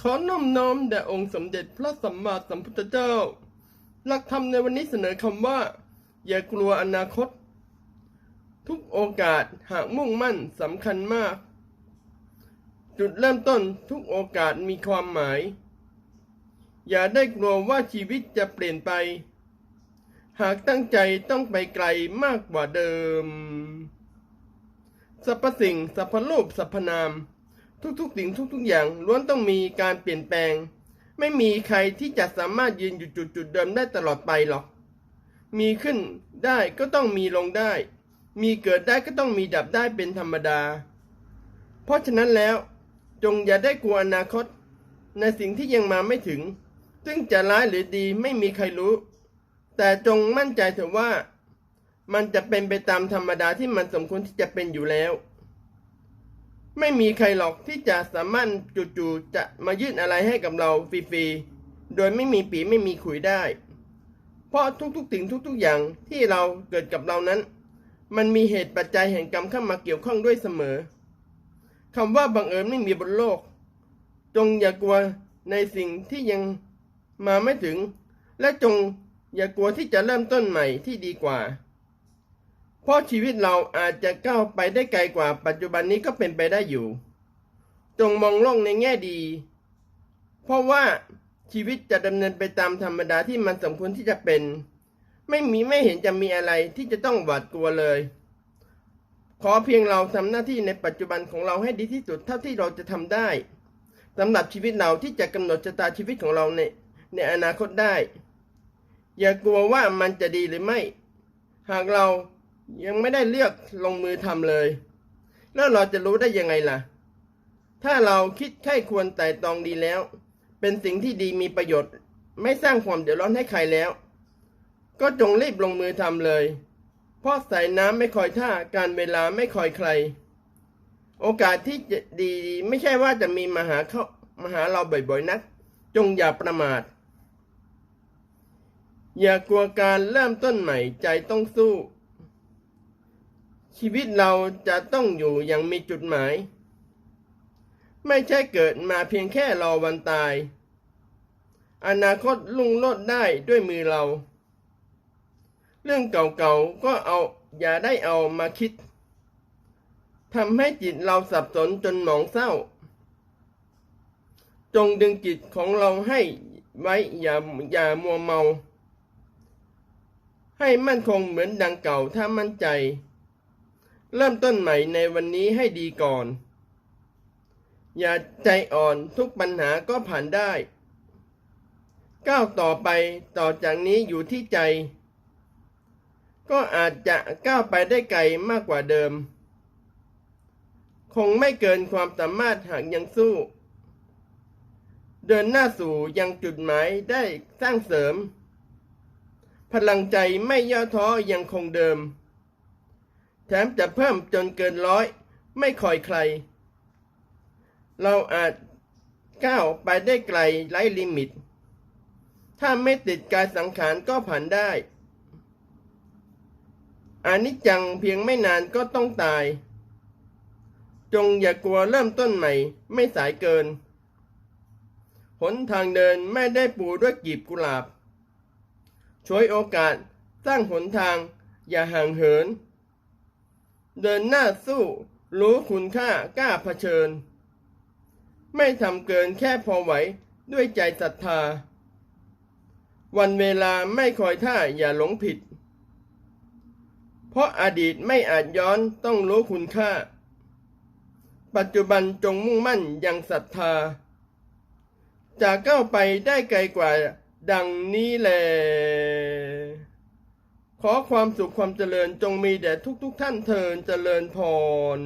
ขอน้อมน้อมแด่องค์สมเด็จพระสัมมาสัมพุทธเจ้า หลักธรรมในวันนี้เสนอคำว่า อย่ากลัวอนาคต ทุกโอกาสหากมุ่งมั่นสำคัญมาก จุดเริ่มต้นทุกโอกาสมีความหมาย อย่าได้กลัวว่าชีวิตจะเปลี่ยนไป หากตั้งใจต้องไปไกลมากกว่าเดิมสรรพสิ่งสรรพรูปสรรพนาม ทุกๆสิ่งทุกๆอย่างล้วนต้องมีการเปลี่ยนแปลง ไม่มีใครที่จะสามารถยืนอยู่จุดจุดๆเดิมได้ตลอดไปหรอก มีขึ้นได้ก็ต้องมีลงได้ มีเกิดได้ก็ต้องมีดับได้เป็นธรรมดา เพราะฉะนั้นแล้วจงอย่าได้กลัวอนาคต ในสิ่งที่ยังมาไม่ถึง ซึ่งจะร้ายหรือดีไม่มีใครรู้ แต่จงมั่นใจเถอะว่า มันจะเป็นไปตามธรรมดาที่มันสมควรที่จะเป็นอยู่แล้ว ไม่มีใครหรอกที่จะสามารถจู่ๆจะมายื่นอะไรให้กับเราฟรีๆ โดยไม่มีปีไม่มีขุยได้ เพราะทุกๆสิ่งทุกๆอย่างที่เราเกิดกับเรานั้น มันมีเหตุปัจจัยแห่งกรรมเข้ามาเกี่ยวข้องด้วยเสมอคำว่าบังเอิญไม่มีบนโลก จงอย่ากลัวในสิ่งที่ยังมาไม่ถึง และจงอย่ากลัวที่จะเริ่มต้นใหม่ที่ดีกว่า เพราะชีวิตเราอาจจะก้าวไปได้ไกลกว่าปัจจุบันนี้ก็เป็นไปได้อยู่ จงมองโลกในแง่ดี เพราะว่าชีวิตจะดำเนินไปตามธรรมดาที่มันสมควรที่จะเป็น ไม่มีไม่เห็นจะมีอะไรที่จะต้องหวาดกลัวเลย ขอเพียงเราทำหน้าที่ในปัจจุบันของเราให้ดีที่สุดเท่าที่เราจะทำได้สำหรับชีวิตเราที่จะกำหนดชะตาชีวิตของเราในในอนาคตได้ อย่ากลัวว่ามันจะดีหรือไม่ หากเรา ยังไม่ได้เลือกลงมือทำเลย แล้วเราจะรู้ได้ยังไงล่ะ ถ้าเราคิดใค่ควรไต่ตองดีแล้ว เป็นสิ่งที่ดีมีประโยชน์ ไม่สร้างความเดือดร้อนให้ใครแล้ว ก็จงรีบลงมือทำเลย เพราะสายน้ำไม่คอยท่าการเวลาไม่คอยใคร โอกาสที่จะดีไม่ใช่ว่าจะมีมาหาเข้ามาหาเราบ่อยๆนัก จงอย่าประมาทอย่ากลัวการเริ่มต้นใหม่ใจต้องสู้ ชีวิตเราจะต้องอยู่อย่างมีจุดหมาย ไม่ใช่เกิดมาเพียงแค่รอวันตาย อนาคตลุ่งโลดได้ด้วยมือเรา เรื่องเก่าๆก็เอาอย่าได้เอามาคิดทำให้จิตเราสับสนจนหมองเศร้า จงดึงจิตของเราให้ไว้อย่าอย่ามัวเมา ให้มั่นคงเหมือนดังเก่าถ้ามั่นใจ เริ่มต้นใหม่ในวันนี้ให้ดีก่อน อย่าใจอ่อนทุกปัญหาก็ผ่านได้ ก้าวต่อไปต่อจากนี้อยู่ที่ใจ ก็อาจจะก้าวไปได้ไกลมากกว่าเดิม คงไม่เกินความสามารถหากยังสู้ เดินหน้าสู่ยังจุดหมายได้สร้างเสริม พลังใจไม่ย่อท้อยังคงเดิม แถมจะเพิ่มจนเกินร้อย ไม่คอยใคร เราอาจก้าวไปได้ไกลไร้ลิมิต ถ้าไม่ติดกายสังขารก็ผ่านได้อานิจจังเพียงไม่นานก็ต้องตาย จงอย่ากลัวเริ่มต้นใหม่ ไม่สายเกิน หนทางเดินไม่ได้ปูด้วยกีบกุหลาบ ช่วยโอกาสสร้างหนทางอย่าห่างเหิน เดินหน้าสู้ รู้คุณค่ากล้าเผชิญ ไม่ทำเกินแค่พอไหวด้วยใจศรัทธา วันเวลาไม่คอยท่าอย่าหลงผิด เพราะอดีตไม่อาจย้อนต้องรู้คุณค่า ปัจจุบันจงมุ่งมั่นยังศรัทธา จะก้าวไปได้ไกลกว่าดังนี้แล ขอความสุขความเจริญจงมีแด่ทุกๆทท่านเทินเจริญพร